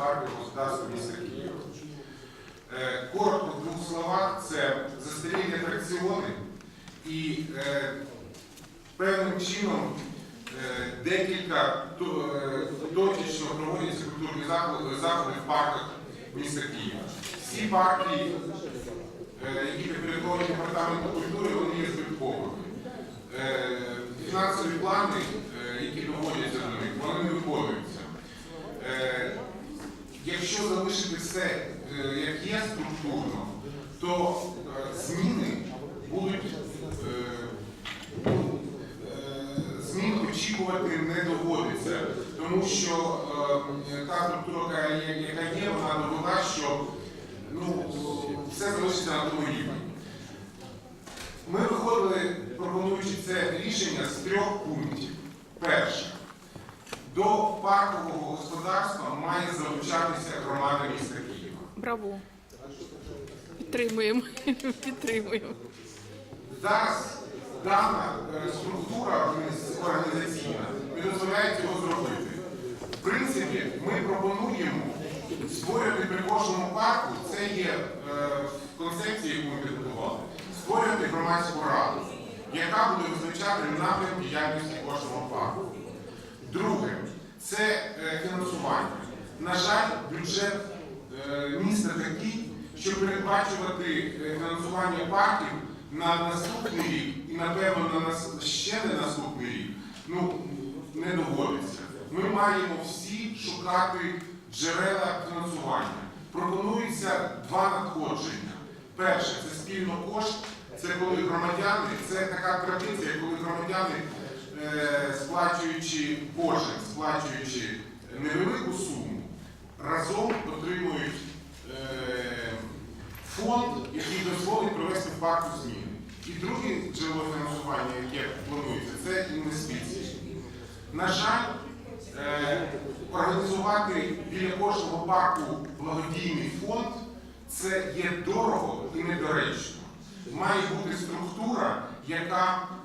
паркового господарства міста Києва. Е, Коротко в двох словах, це застарілі атракціони і е, певним чином е, декілька то- точечно проводяться культурні заходи, в парках міста Києва. Всі парки, які підпорядковані департаменту культури, вони є збитковими. Фінансові плани, е, які доводяться до них, вони не виконуються. Е, Якщо залишити все е, як є структурно, то е, зміни будуть е, змін очікувати не доводиться, тому що та структура, яка є, вона довела, що ну, все залишиться на тому рівні. Ми виходили, пропонуючи це рішення з трьох пунктів. Перше. До паркового господарства має залучатися громада міста Києва. Браво. Підтримуємо. Підтримуємо. Зараз дана е, структура організаційна не дозволяє цього зробити. В принципі, ми пропонуємо створювати при кожному парку, це є е, в концепції, яку ми підготували, створювати громадську раду, яка буде визначати напрям діяльності кожного парку. Це е, фінансування. На жаль, бюджет е, міста такий, що передбачувати е, фінансування парків на наступний рік і, напевно, на нас ще не наступний рік, ну, не доводиться. Ми маємо всі шукати джерела фінансування. Пропонується два надходження. Перше це спільно кошт, це коли громадяни, це така традиція, коли громадяни сплачуючи кожен, сплачуючи невелику суму, разом отримують е, фонд, який дозволить провести парку зміни. І друге джерело фінансування, яке планується, це інвестиції. На жаль, е, організувати біля кожного парку благодійний фонд це є дорого і недоречно. Має бути структура, яка е,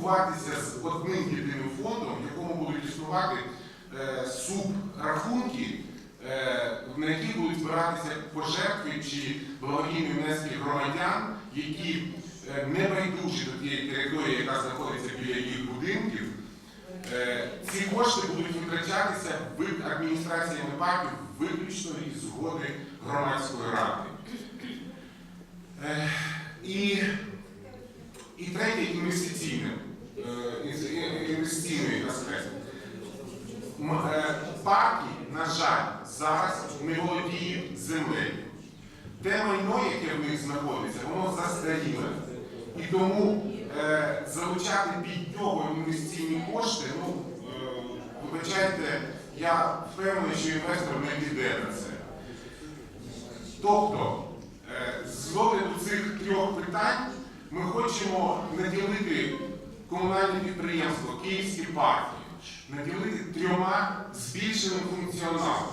спілкуватися з одним єдиним фондом, в якому будуть існувати е, субрахунки, е, на які будуть збиратися пожертви чи благодійні внески громадян, які е, не байдужі до тієї території, яка знаходиться біля їх будинків. Е, Ці кошти будуть витрачатися в адміністраціями парків виключно із згоди громадської ради. Е, І, і третє інвестиційне, е, інс- і- інвестиційний аспект. М- е, Парки, на жаль, зараз не володіють землею. Те майно, яке в них знаходиться, воно застаріле. І тому е, залучати під нього інвестиційні кошти, ну, е, я впевнений, що інвестор не піде на це. Тобто, е, з огляду цих трьох питань ми хочемо наділити комунальне підприємство Київські парки, наділити трьома збільшеним функціоналом,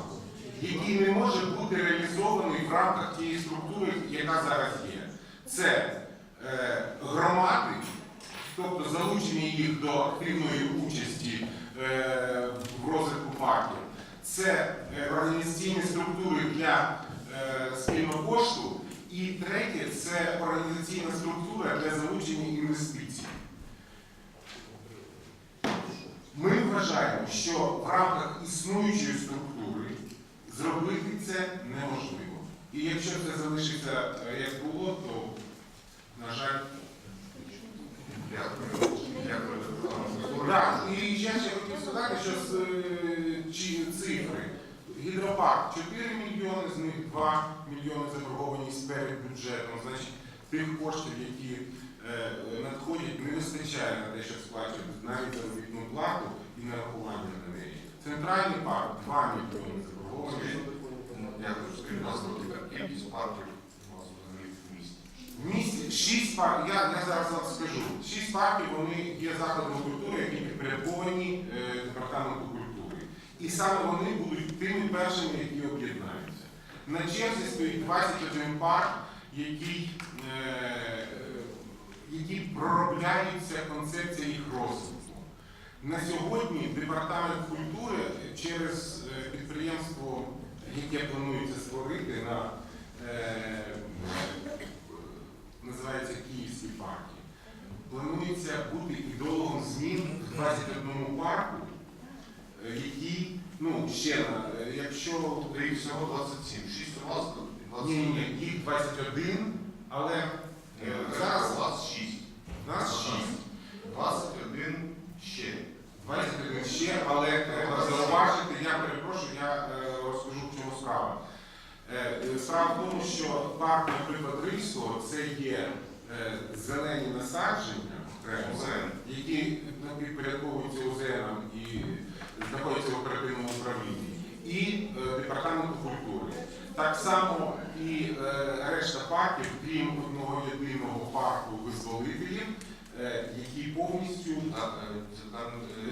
який не може бути реалізований в рамках тієї структури, яка зараз є. Це е, громади, тобто залучення їх до активної участі е, в розвитку парків. Це е, організаційні структури для е, спільного кошту. І третє це організаційна структура для залучення інвестицій. Ми вважаємо, що в рамках існуючої структури зробити це неможливо. І якщо це залишиться е, як було, то, на жаль, Дякую. Дякую. Так, і ще хотів сказати, що е, цифри. Гідропарк 4 мільйони, з них 2 мільйони заборгованість перед бюджетом. Значить, тих коштів, які е, надходять, не вистачає на те, щоб сплачувати навіть заробітну плату і нарахування на неї. Центральний парк 2 мільйони заборгованість. Дякую, скажіть, будь ласка, кількість парків у в місті. В місті 6 парків, я, я зараз вам скажу, 6 парків вони є закладами культури, які підпорядковані е, департаменту культури. І саме вони будуть тими першими, які об'єднаються. На черзі стоїть 21 парк, який, е, які проробляються концепція їх розвитку. На сьогодні департамент культури через е, підприємство, яке планується створити на е, називається Київські парки, планується бути ідеологом змін в 21 парку, е, який, ну, ще якщо всього 27. 6 у вас, ні, ні, ні, їх 21, але е, зараз у вас 6. нас 6. 21 ще. 21 ще, але треба зауважити, я перепрошую, я е, розкажу, в чому справа. Е, е, Справа в тому, що парк, наприклад, Рильського це є е, зелені насадження, які підпорядковуються ОЗНам і знаходяться в оперативному управлінні, і е, департаменту культури. Так само і е, решта парків, крім одного єдиного парку визволителів, е, який повністю е,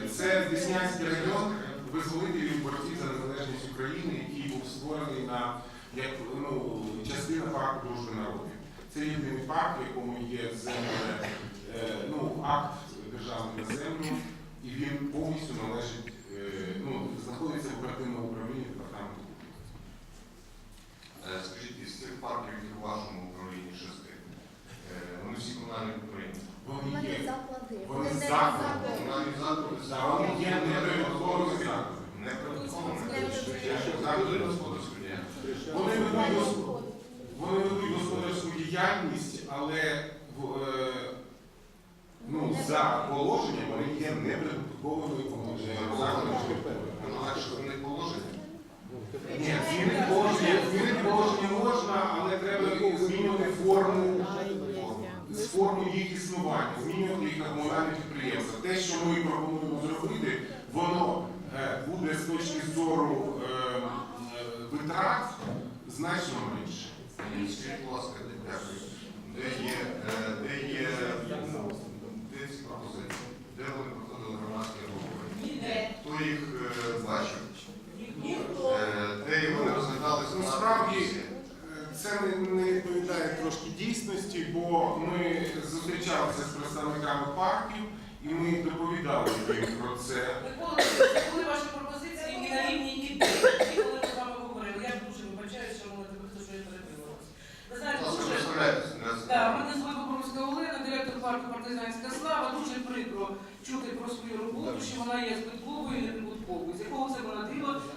е, це Деснянський район визволителів борців за незалежність України, який був створений на як ну, частина парку дружби народів. Це єдиний парк, в якому є земле, е, ну, акт державний на і він повністю належить, е, ну, знаходиться в оперативному управлінні департаменту культури. Е, Скажіть, із цих парків, які в вашому управлінні шести, е, вони всі комунальні підприємства. Вони Вони є, заклади. Вони не заклади. заклади. Комунальні заклади да, вони є неприбутковими закладами. не прибутковими. Це Заклади господарської діяльності. Вони ведуть гос- Вони ведуть господарську діяльність, але в, е, ну, за положенням вони є неприбутковими е, закладами. Ну, них положення. Ні, змінити положення, змінити положення можна, але треба змінювати форму, з форму їх існування, змінювати їх на комунальні підприємства. Те, що ми пропонуємо зробити, воно е, буде з точки зору е, е, витрат значно менше. Скажіть, будь ласка, де- є, де є, ну, де ці пропозиції? Де вони проходили громадські обговорення? Хто їх е, бачив? Е, Де вони розглядалися Насправді е, це не, не відповідає трошки дійсності, бо ми зустрічалися з представниками парків і ми доповідали їм про це. Микола, це були ваші пропозиції і на рівні ідеї, які коли ми з вами говорили. Я дуже вибачаюся, що мене тебе що я перебила вас. Ви Будь знаєте, ласка, дуже представляйтесь. так, мене звуть Бобровська Олена, директор парку Партизанська слава. Дуже прикро чути про свою роботу, що вона є збитковою і неприбутковою. З якого це вона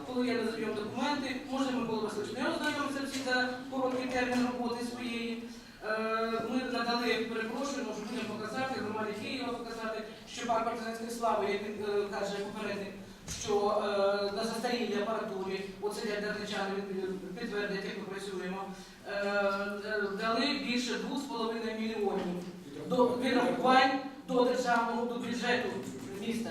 коли я не назвів документи, може Микола Васильович не ознайомився всі за короткий термін роботи своєї. Е, Ми надали, перепрошую, можу людям показати, громаді Києва показати, що парк партизанської слави, як він е, каже попередник, що е, на застарілій апаратурі, оце для дерничани підтвердять, як ми працюємо, дали більше 2,5 мільйонів до до державного до бюджету міста.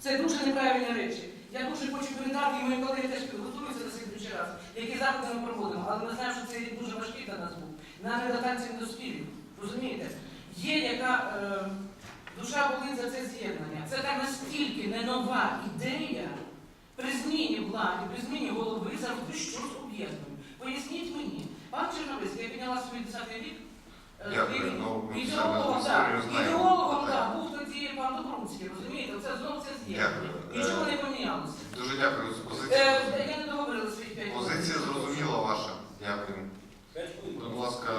Це дуже неправильні речі. Я дуже хочу передати, і мої колеги теж підготуються на слідчий раз, які заходи ми проводимо, але ми знаємо, що це рік дуже важкий для нас був. Нам не до танців не до. Розумієте? Є яка е, душа болить за це з'єднання. Це так настільки не нова ідея при зміні влади, при зміні голови завжди щось об'єднує. Поясніть мені, пан Чорнобильський, я підняла свій 10-й рік. е, Дякую. Ну, ми все Ідеологом, на так. історію знаємо. Ідеологом, Так. так, був тоді пан розумієте? Це знов це з'єднання. Дякую. Нічого не помінялося. Дуже дякую за позицію. Е, Я не договорила своїх п'ять Позиція зрозуміла ваша. Дякую. Будь ласка,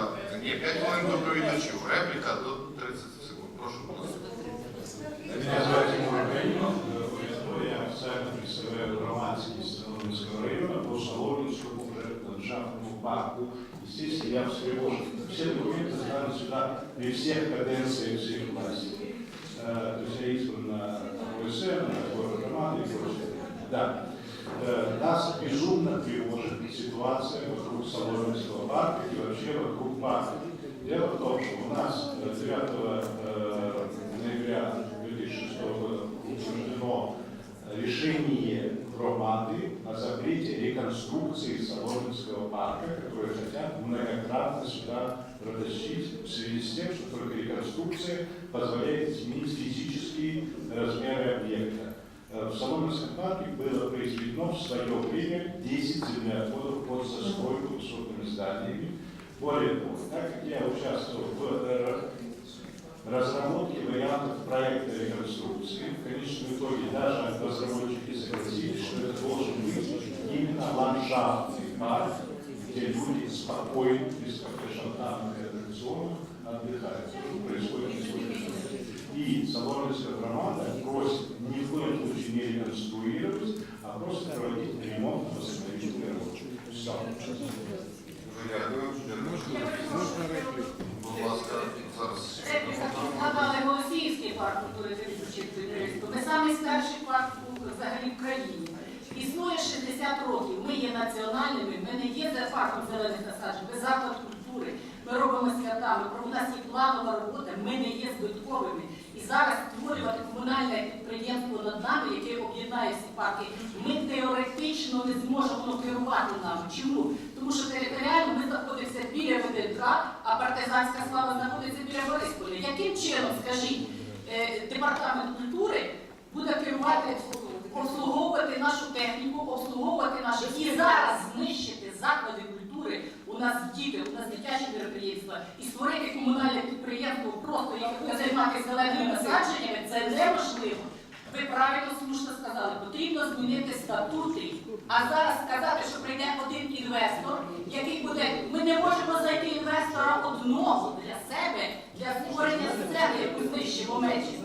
ні, 5 хвилин доповідачів. Репліка до 30 секунд. Прошу, будь ласка. Меня зовут Тимур Ганимов, я официально представляю громадскость Соломенского района по Соломенскому ландшафтному парку. Естественно, я встревожен. Все документы сданы сюда при всех каденциях всех властей. Э, То есть я избран на ОСН, на город громады и прочее. Да. Э, Нас безумно тревожит ситуация вокруг Соломенского парка и вообще вокруг парка. Дело в том, что у нас э, 9 э, ноября 2006 года утверждено решение громады о запрете реконструкции Соломенского парка, которые хотят многократно сюда протащить в связи с тем, что только реконструкция позволяет изменить физические размеры объекта. Э, В Соломенском парке было произведено в свое время 10 землеотводов под застройку высотными зданиями. Более того, так как я участвовал в, э, разработки вариантов проекта реконструкции. В конечном итоге даже разработчики согласились, что это должен быть именно ландшафтный парк, где люди спокойно, без кафе-шантанных и аттракционов отдыхают. Что происходит на сегодняшний день. И Соломенская громада просит ни в коем случае не реконструировать, а просто проводить ремонт восстановительные работы. Все. Дуже дякую. Будь ласка, зараз. Репліка тут згадали Голосіївський парк культури та відпочинку і туризму. Ми самий старший парк у- взагалі в країні. Існує 60 років. Ми є національними, ми не є за парком зелених насаджень, ми заклад культури. Ми робимо свята, у нас є планова робота, ми не є збитковими. І зараз створювати комунальне підприємство над нами, яке об'єднає всі парки, ми теоретично не зможемо керувати нами. Чому? Тому що територіально ми знаходимося біля ВДНК, а партизанська слава знаходиться біля Борисполя. Яким чином, скажіть, е, департамент культури буде керувати, нашу техніку, обслуговувати наші і зараз знищити заклади культури. У нас діти, у нас дитячі мероприємства і створити комунальне підприємство просто як займатися зеленими насадженнями, це неможливо. Ви правильно слушно сказали, потрібно змінити статути. А зараз сказати, що прийде один інвестор, який буде. Ми не можемо знайти інвестора одного для себе, для створення сцени, яку знищимо мечі.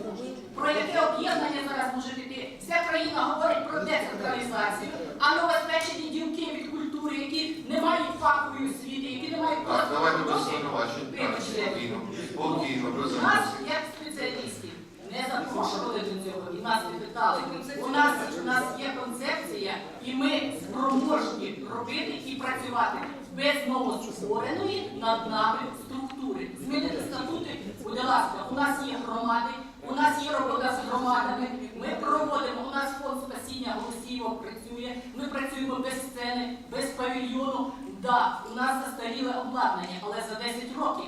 Про яке об'єднання зараз може піти? Вся країна говорить про децентралізацію, а новоспечені ділки від культури, які не мають фахової освіти, які не мають Так, давайте без звинувачень. Так, Вибачте. Спокійно, спокійно, без Нас, емоцій. як спеціалістів, не запрошували до цього і нас не питали. У нас, у нас є концепція, і ми спроможні робити і працювати без новоствореної над нами структури. Змінити статути, будь ласка, у нас є громади, у нас є робота з громадами. Ми проводимо, у нас фонд спасіння голосівок працює, ми працюємо без сцени, без павільйону. Да, у нас застаріле обладнання, але за 10 років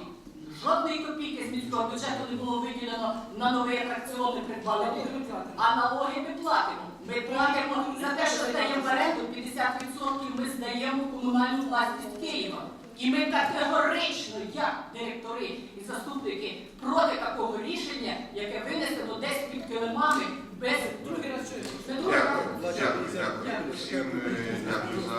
Жодної копійки з міського бюджету не було виділено на новий атракціон, не придбали. А налоги ми платимо. Ми платимо за те, що здаємо в оренду 50% ми здаємо комунальну власність Києва. І ми категорично, як директори і заступники, проти такого рішення, яке винесено десь під килимами без другий раз чую. Дякую, дякую. Е, дякую за